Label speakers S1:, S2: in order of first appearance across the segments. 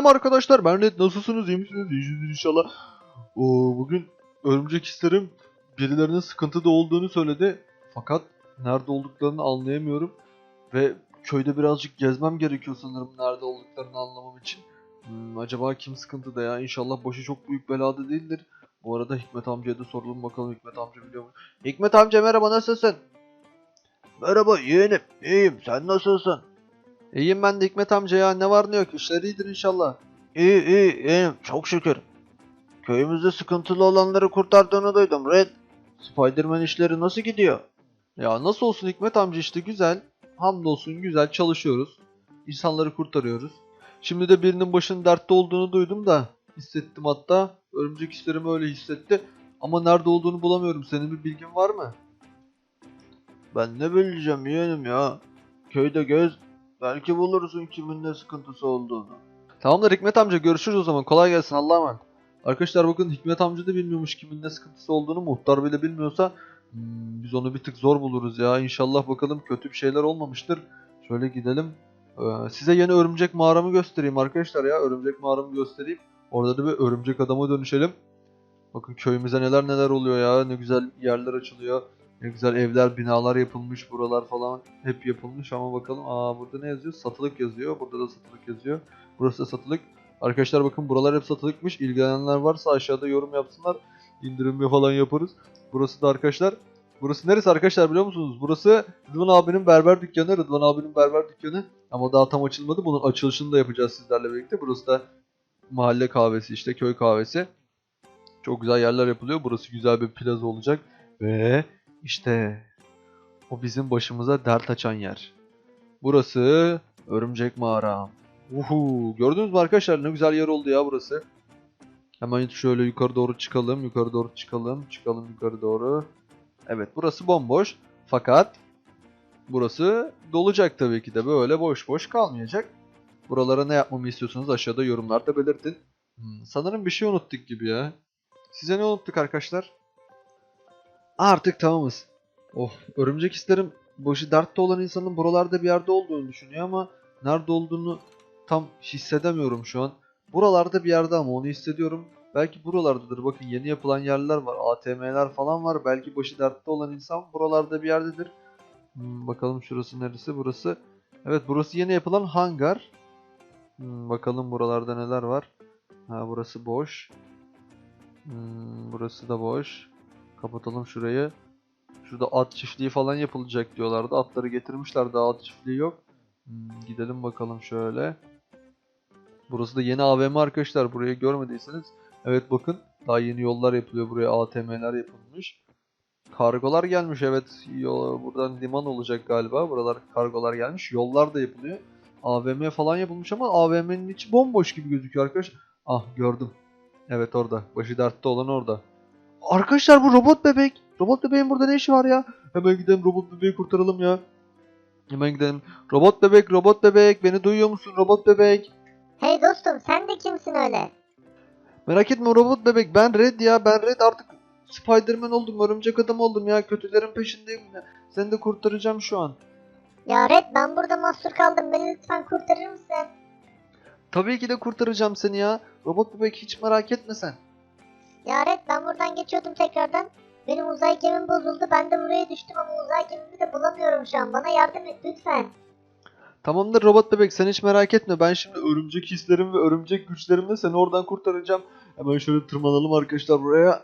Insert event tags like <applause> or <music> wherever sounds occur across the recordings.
S1: Merhaba arkadaşlar ben Red nasılsınız iyi misiniz iyisiniz inşallah. Oo, bugün örümcek hislerim birilerinin sıkıntıda olduğunu söyledi. Fakat nerede olduklarını anlayamıyorum. Ve köyde birazcık gezmem gerekiyor sanırım nerede olduklarını anlamam için. Hmm, acaba kim sıkıntıda ya İnşallah başı çok büyük belada değildir. Bu arada Hikmet amcaya da soralım bakalım Hikmet amca biliyor mu? Hikmet amca merhaba nasılsın? Merhaba yeğenim iyiyim sen nasılsın? İyiyim ben de Hikmet amca ya ne var ne yok işler iyidir inşallah. İyi iyi iyiyim çok şükür. Köyümüzde sıkıntılı olanları kurtardığını duydum Red. Spiderman işleri nasıl gidiyor? Ya nasıl olsun Hikmet amca işte güzel. Hamdolsun güzel çalışıyoruz. İnsanları kurtarıyoruz. Şimdi de birinin başının dertte olduğunu duydum da hissettim hatta. Örümcek hislerim öyle hissetti. Ama nerede olduğunu bulamıyorum. Senin bir bilgin var mı? Ben ne bileceğim yeğenim ya. Köyde göz Belki bulursun kimin ne sıkıntısı olduğunu. Tamamdır Hikmet amca görüşürüz o zaman. Kolay gelsin Allah'a emanet. Arkadaşlar bakın Hikmet amca da bilmiyormuş kimin ne sıkıntısı olduğunu. Muhtar bile bilmiyorsa hmm, biz onu bir tık zor buluruz ya. İnşallah bakalım kötü bir şeyler olmamıştır. Şöyle gidelim. Ee, size yeni örümcek mağaramı göstereyim arkadaşlar ya. Örümcek mağaramı göstereyim. Orada da bir örümcek adama dönüşelim. Bakın köyümüze neler neler oluyor ya. Ne güzel yerler açılıyor. Ne güzel evler, binalar yapılmış, buralar falan hep yapılmış ama bakalım. Aa burada ne yazıyor? Satılık yazıyor. Burada da satılık yazıyor. Burası da satılık. Arkadaşlar bakın buralar hep satılıkmış. İlgilenenler varsa aşağıda yorum yapsınlar. İndirimli falan yaparız. Burası da arkadaşlar. Burası neresi arkadaşlar biliyor musunuz? Burası Rıdvan abinin berber dükkanı. Rıdvan abinin berber dükkanı. Ama daha tam açılmadı. Bunun açılışını da yapacağız sizlerle birlikte. Burası da mahalle kahvesi işte köy kahvesi. Çok güzel yerler yapılıyor. Burası güzel bir plaza olacak. Ve işte o bizim başımıza dert açan yer. Burası örümcek mağara. Uhu, gördünüz mü arkadaşlar ne güzel yer oldu ya burası. Hemen şöyle yukarı doğru çıkalım, yukarı doğru çıkalım, çıkalım yukarı doğru. Evet burası bomboş fakat burası dolacak tabii ki de böyle boş boş kalmayacak. Buralara ne yapmamı istiyorsanız aşağıda yorumlarda belirtin. Hmm, sanırım bir şey unuttuk gibi ya. Size ne unuttuk arkadaşlar? Artık tamamız. Oh, örümcek hislerim başı dertte olan insanın buralarda bir yerde olduğunu düşünüyor ama nerede olduğunu tam hissedemiyorum şu an. Buralarda bir yerde ama onu hissediyorum. Belki buralardadır. Bakın yeni yapılan yerler var. ATM'ler falan var. Belki başı dertte olan insan buralarda bir yerdedir. Hmm, bakalım şurası neresi? Burası. Evet burası yeni yapılan hangar. Hmm, bakalım buralarda neler var. Ha burası boş. Hmm, burası da boş. Kapatalım şurayı. Şurada at çiftliği falan yapılacak diyorlardı. Atları getirmişler daha at çiftliği yok. Hmm, gidelim bakalım şöyle. Burası da yeni AVM arkadaşlar. Burayı görmediyseniz. Evet bakın. Daha yeni yollar yapılıyor. Buraya ATM'ler yapılmış. Kargolar gelmiş evet. Yol, buradan liman olacak galiba. Buralar kargolar gelmiş. Yollar da yapılıyor. AVM falan yapılmış ama AVM'nin içi bomboş gibi gözüküyor arkadaşlar. Ah gördüm. Evet orada. Başı dertte olan orada. Arkadaşlar bu robot bebek. Robot bebeğin burada ne işi var ya? Hemen gidelim robot bebeği kurtaralım ya. Hemen gidelim. Robot bebek, robot bebek. Beni duyuyor musun robot bebek?
S2: Hey dostum sen de kimsin öyle?
S1: Merak etme robot bebek. Ben Red ya. Ben Red artık Spiderman oldum. Örümcek adam oldum ya. Kötülerin peşindeyim. Seni de kurtaracağım şu an.
S2: Ya Red ben burada mahsur kaldım beni lütfen kurtarır mısın?
S1: Tabii ki de kurtaracağım seni ya. Robot bebek hiç merak etme sen.
S2: Ya ben buradan geçiyordum tekrardan. Benim uzay gemim bozuldu ben de buraya düştüm ama uzay gemimi de bulamıyorum şu an. Bana yardım et lütfen.
S1: Tamamdır robot bebek sen hiç merak etme. Ben şimdi örümcek hislerim ve örümcek güçlerimle seni oradan kurtaracağım. Hemen şöyle tırmanalım arkadaşlar buraya.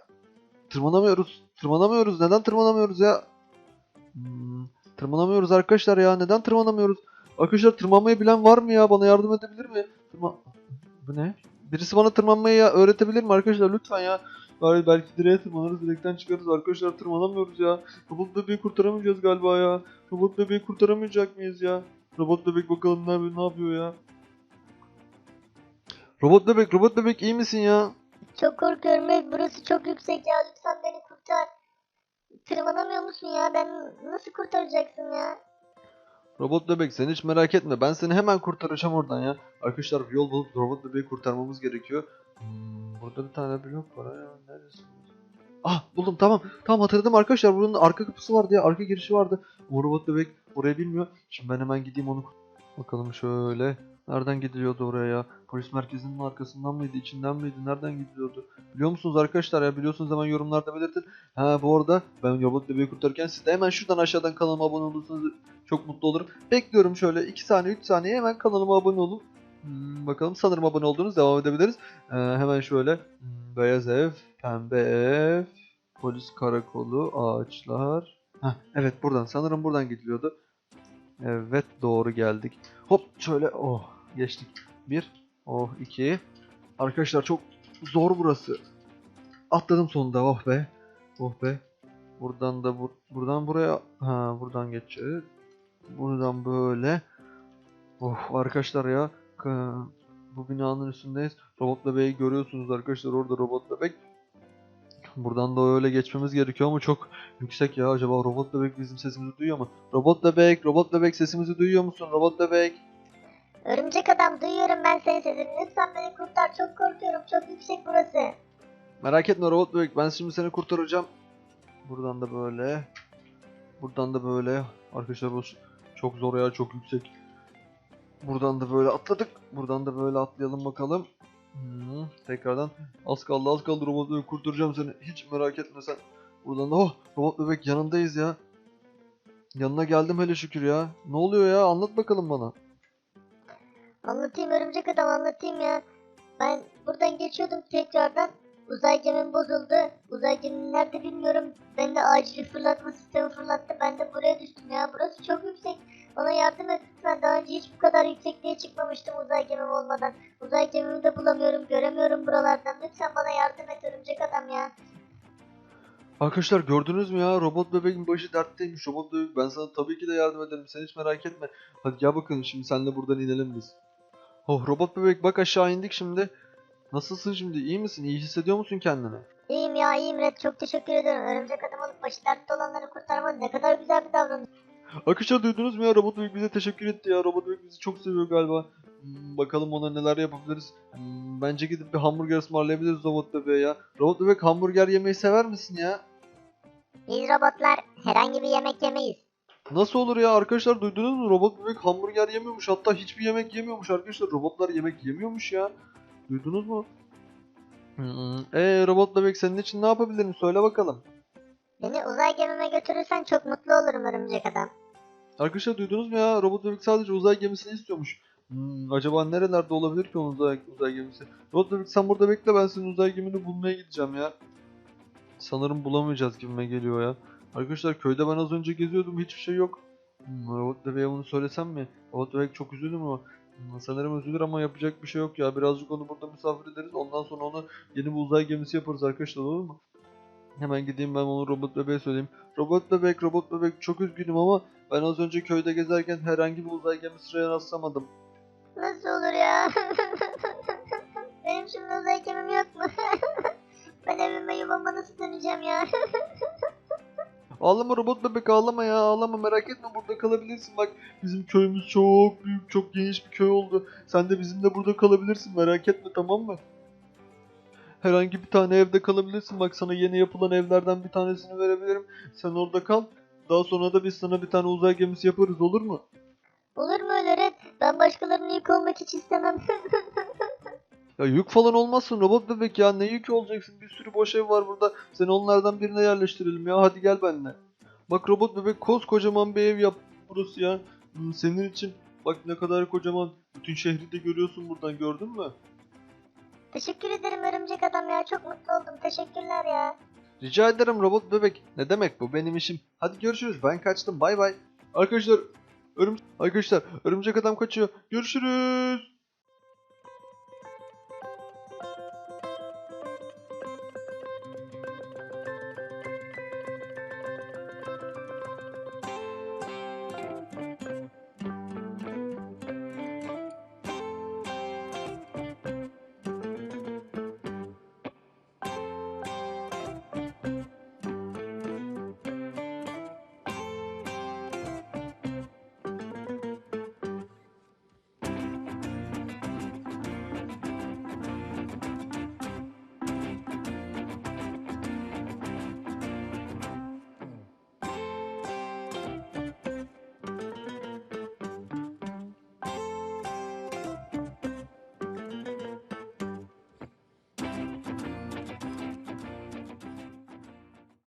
S1: Tırmanamıyoruz. Tırmanamıyoruz. Neden tırmanamıyoruz ya? Hmm, tırmanamıyoruz arkadaşlar ya. Neden tırmanamıyoruz? Arkadaşlar tırmanmayı bilen var mı ya? Bana yardım edebilir mi? Tırma... Bu ne? Birisi bana tırmanmayı ya öğretebilir mi arkadaşlar? Lütfen ya. Bari belki direğe tırmanırız, direkten çıkarız. Arkadaşlar tırmanamıyoruz ya. Robot bebeği kurtaramayacağız galiba ya. Robot bebeği kurtaramayacak mıyız ya? Robot bebek bakalım ne yapıyor, ne yapıyor ya? Robot bebek, robot bebek iyi misin ya?
S2: Çok korkuyorum Red burası çok yüksek ya lütfen beni kurtar. Tırmanamıyor musun ya ben nasıl kurtaracaksın ya?
S1: Robot bebek sen hiç merak etme. Ben seni hemen kurtaracağım oradan ya. Arkadaşlar yol bulup robot bebeği kurtarmamız gerekiyor. Hmm, burada bir tane blok var ya. Neresi? Ah buldum tamam. Tamam hatırladım arkadaşlar. Bunun arka kapısı vardı ya. Arka girişi vardı. Bu robot bebek orayı bilmiyor. Şimdi ben hemen gideyim onu. Bakalım şöyle. Nereden gidiliyordu oraya ya? Polis merkezinin arkasından mıydı, içinden miydi, nereden gidiliyordu? Biliyor musunuz arkadaşlar ya biliyorsunuz hemen yorumlarda belirtin. Ha bu arada ben robot bebeği kurtarırken siz de hemen şuradan aşağıdan kanalıma abone olursanız çok mutlu olurum. Bekliyorum şöyle 2 saniye 3 saniye hemen kanalıma abone olun. Hmm, bakalım sanırım abone oldunuz devam edebiliriz. Ee, hemen şöyle hmm, beyaz ev, pembe ev, polis karakolu, ağaçlar. Heh, evet buradan sanırım buradan gidiliyordu. Evet doğru geldik. Hop şöyle oh geçtik. Bir, oh iki. Arkadaşlar çok zor burası. Atladım sonunda oh be. Oh be. Buradan da bu, buradan buraya ha buradan geçeceğiz. Buradan böyle. Oh arkadaşlar ya. Bu binanın üstündeyiz. Robot bebeği görüyorsunuz arkadaşlar orada robot bebek. Buradan da öyle geçmemiz gerekiyor ama çok yüksek ya. Acaba robot bebek bizim sesimizi duyuyor mu? Robot bebek, robot bebek sesimizi duyuyor musun? Robot bebek.
S2: Örümcek adam duyuyorum ben senin sesini. Lütfen beni kurtar. Çok korkuyorum. Çok yüksek burası.
S1: Merak etme robot bebek ben şimdi seni kurtaracağım. Buradan da böyle. Buradan da böyle. Arkadaşlar bu çok zor ya çok yüksek. Buradan da böyle atladık. Buradan da böyle atlayalım bakalım. Hmm, tekrardan az kaldı az kaldı robot bebek kurtaracağım seni. Hiç merak etme sen. Buradan da oh robot bebek yanındayız ya. Yanına geldim hele şükür ya. Ne oluyor ya anlat bakalım bana.
S2: Anlatayım örümcek adam anlatayım ya. Ben buradan geçiyordum tekrardan. Uzay gemim bozuldu. Uzay gemim nerede bilmiyorum. Ben de acil fırlatma sistemi fırlattı. Ben de buraya düştüm ya. Burası çok yüksek. Bana yardım et lütfen. Daha önce hiç bu kadar yüksekliğe çıkmamıştım uzay gemim olmadan. Uzay gemimi de bulamıyorum. Göremiyorum buralardan. Lütfen bana yardım et örümcek adam ya.
S1: Arkadaşlar gördünüz mü ya robot bebeğin başı dertteymiş robot bebek ben sana tabii ki de yardım ederim sen hiç merak etme hadi gel bakalım şimdi senle buradan inelim biz Oh robot bebek bak aşağı indik şimdi. Nasılsın şimdi? İyi misin? İyi hissediyor musun kendini?
S2: İyiyim ya iyiyim Red. Çok teşekkür ederim. Örümcek adam olup başı dertte olanları kurtarman ne kadar güzel bir davranış.
S1: Arkadaşlar duydunuz mu ya? Robot bebek bize teşekkür etti ya. Robot bebek bizi çok seviyor galiba. Hmm, Bakalım ona neler yapabiliriz. Hmm, Bence gidip bir hamburger ısmarlayabiliriz robot bebeğe ya. Robot bebek hamburger yemeyi sever misin ya?
S2: Biz robotlar herhangi bir yemek yemeyiz.
S1: Nasıl olur ya arkadaşlar duydunuz mu? Robot bebek hamburger yemiyormuş. Hatta hiçbir yemek yemiyormuş arkadaşlar. Robotlar yemek yemiyormuş ya. Duydunuz mu? Eee robot bebek senin için ne yapabilirim? Söyle bakalım.
S2: Beni uzay gemime götürürsen çok mutlu olurum örümcek adam.
S1: Arkadaşlar duydunuz mu ya? Robot bebek sadece uzay gemisini istiyormuş. Hmm, acaba nerelerde olabilir ki uzay, uzay gemisi? Robot bebek sen burada bekle ben senin uzay gemini bulmaya gideceğim ya. Sanırım bulamayacağız gibime geliyor ya. Arkadaşlar köyde ben az önce geziyordum hiçbir şey yok. Hmm, robot bebeğe bunu söylesem mi? Robot bebek çok üzülür mü? Hmm, sanırım üzülür ama yapacak bir şey yok ya. Birazcık onu burada misafir ederiz. Ondan sonra onu yeni bir uzay gemisi yaparız arkadaşlar olur mu? Hemen gideyim ben onu robot bebeğe söyleyeyim. Robot bebek, robot bebek çok üzgünüm ama ben az önce köyde gezerken herhangi bir uzay gemisine rastlamadım.
S2: Nasıl olur ya? <laughs> Benim şimdi uzay gemim yok mu? <laughs> ben evime yuvama nasıl döneceğim ya? <laughs>
S1: Ağlama robot bebek ağlama ya ağlama merak etme burada kalabilirsin bak bizim köyümüz çok büyük çok geniş bir köy oldu sen de bizimle burada kalabilirsin merak etme tamam mı? Herhangi bir tane evde kalabilirsin bak sana yeni yapılan evlerden bir tanesini verebilirim sen orada kal daha sonra da biz sana bir tane uzay gemisi yaparız olur mu?
S2: olur mu öyle Red? Ben başkalarının yük olmak hiç istemem. <laughs>
S1: Ya yük falan olmazsın robot bebek ya ne yükü olacaksın bir sürü boş ev var burada seni onlardan birine yerleştirelim ya hadi gel benimle. Bak robot bebek koskocaman bir ev yap burası ya Hmm, senin için bak ne kadar kocaman bütün şehri de görüyorsun buradan gördün mü?
S2: Teşekkür ederim örümcek adam ya. Çok mutlu oldum. Teşekkürler ya.
S1: Rica ederim robot bebek ne demek bu benim işim hadi görüşürüz ben kaçtım bay bay. Arkadaşlar örüm arkadaşlar örümcek adam kaçıyor görüşürüz.